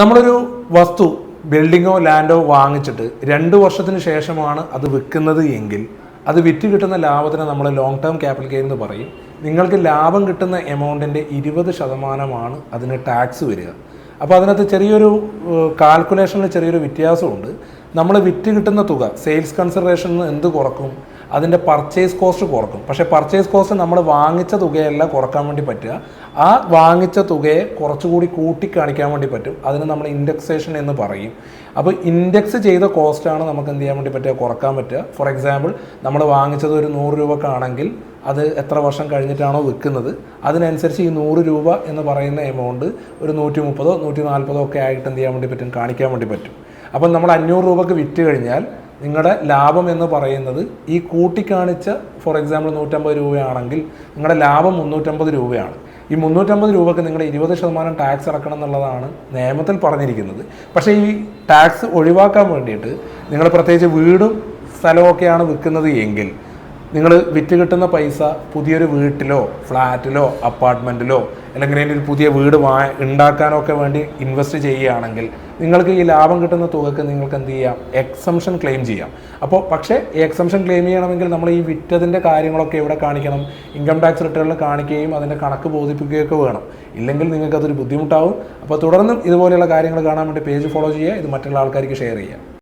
നമ്മളൊരു വസ്തു ബിൽഡിങ്ങോ ലാൻഡോ വാങ്ങിച്ചിട്ട് രണ്ട് വർഷത്തിന് ശേഷമാണ് അത് വിൽക്കുന്നത് എങ്കിൽ അത് വിറ്റ് കിട്ടുന്ന ലാഭത്തിന് നമ്മൾ ലോങ് ടേം ക്യാപിറ്റൽ ഗെയിൻ എന്ന് പറയും. നിങ്ങൾക്ക് ലാഭം കിട്ടുന്ന എമൗണ്ടിന്റെ ഇരുപത് ശതമാനമാണ് അതിന് ടാക്സ് വരിക. അപ്പോൾ അതിനകത്ത് ചെറിയൊരു കാൽക്കുലേഷനിൽ ചെറിയൊരു വ്യത്യാസമുണ്ട്. നമ്മൾ വിറ്റ് കിട്ടുന്ന തുക സെയിൽസ് കൺസിഡറേഷൻ എന്ത് കുറക്കും? അതിന്റെ പർച്ചേസ് കോസ്റ്റ് കുറക്കും. പക്ഷേ പർച്ചേസ് കോസ്റ്റ് നമ്മൾ വാങ്ങിച്ച തുകയല്ല കുറയ്ക്കാൻ വേണ്ടി പറ്റുക. ആ വാങ്ങിച്ച തുകയെ കുറച്ചുകൂടി കൂട്ടി കാണിക്കാൻ വേണ്ടി പറ്റും. അതിന് നമ്മൾ ഇൻഡെക്സേഷൻ എന്ന് പറയും. അപ്പോൾ ഇൻഡെക്സ് ചെയ്ത കോസ്റ്റാണ് നമുക്ക് എന്ത് ചെയ്യാൻ വേണ്ടി പറ്റുക? കുറയ്ക്കാൻ പറ്റുക. ഫോർ എക്സാമ്പിൾ നമ്മൾ വാങ്ങിച്ചത് ഒരു നൂറ് രൂപക്കാണെങ്കിൽ അത് എത്ര വർഷം കഴിഞ്ഞിട്ടാണോ വിൽക്കുന്നത്? അതിനനുസരിച്ച് ഈ നൂറ് രൂപ എന്ന് പറയുന്ന എമൗണ്ട് ഒരു നൂറ്റി മുപ്പതോ നൂറ്റി നാൽപ്പതോ ഒക്കെ ആയിട്ട് എന്ത് ചെയ്യാൻ വേണ്ടി പറ്റും? കാണിക്കാൻ വേണ്ടി പറ്റും. അപ്പം നമ്മൾ അഞ്ഞൂറ് രൂപക്ക് വിറ്റ് കഴിഞ്ഞാൽ നിങ്ങളുടെ ലാഭം എന്ന് പറയുന്നത് ഈ കൂട്ടിക്കാണിച്ച ഫോർ എക്സാമ്പിൾ നൂറ്റമ്പത് രൂപയാണെങ്കിൽ നിങ്ങളുടെ ലാഭം മുന്നൂറ്റമ്പത് രൂപയാണ്. ഈ മുന്നൂറ്റമ്പത് രൂപക്ക് നിങ്ങൾ ഇരുപത് ശതമാനം ടാക്സ് അടക്കണം എന്നുള്ളതാണ് നിയമത്തിൽ പറഞ്ഞിരിക്കുന്നത്. പക്ഷേ ഈ ടാക്സ് ഒഴിവാക്കാൻ വേണ്ടിയിട്ട് നിങ്ങൾ പ്രത്യേകിച്ച് വീടും സ്ഥലമൊക്കെയാണ് വിൽക്കുന്നത് എങ്കിൽ നിങ്ങൾ വിറ്റ് കിട്ടുന്ന പൈസ പുതിയൊരു വീട്ടിലോ ഫ്ലാറ്റിലോ അപ്പാർട്ട്മെന്റിലോ അല്ലെങ്കിൽ അതിന്റെ ഒരു പുതിയ വീട് വാ ഉണ്ടാക്കാനൊക്കെ വേണ്ടി ഇൻവെസ്റ്റ് ചെയ്യുകയാണെങ്കിൽ നിങ്ങൾക്ക് ഈ ലാഭം കിട്ടുന്ന തുകക്ക് നിങ്ങൾക്ക് എന്ത് ചെയ്യാം? എക്സംഷൻ ക്ലെയിം ചെയ്യാം. അപ്പോൾ പക്ഷേ ഈ എക്സംഷൻ ക്ലെയിം ചെയ്യണമെങ്കിൽ നമ്മൾ ഈ വിറ്റതിന്റെ കാര്യങ്ങളൊക്കെ എവിടെ കാണിക്കണം? ഇൻകം ടാക്സ് റിട്ടേണിൽ കാണിക്കുകയും അതിന്റെ കണക്ക് ബോധിപ്പിക്കുകയൊക്കെ വേണം. ഇല്ലെങ്കിൽ നിങ്ങൾക്ക് അതൊരു ബുദ്ധിമുട്ടാവും. അപ്പോൾ തുടർന്നും ഇതുപോലെയുള്ള കാര്യങ്ങൾ കാണാൻ വേണ്ടി പേജ് ഫോളോ ചെയ്യുക. ഇത് മറ്റുള്ള ആൾക്കാർക്ക് ഷെയർ ചെയ്യുക.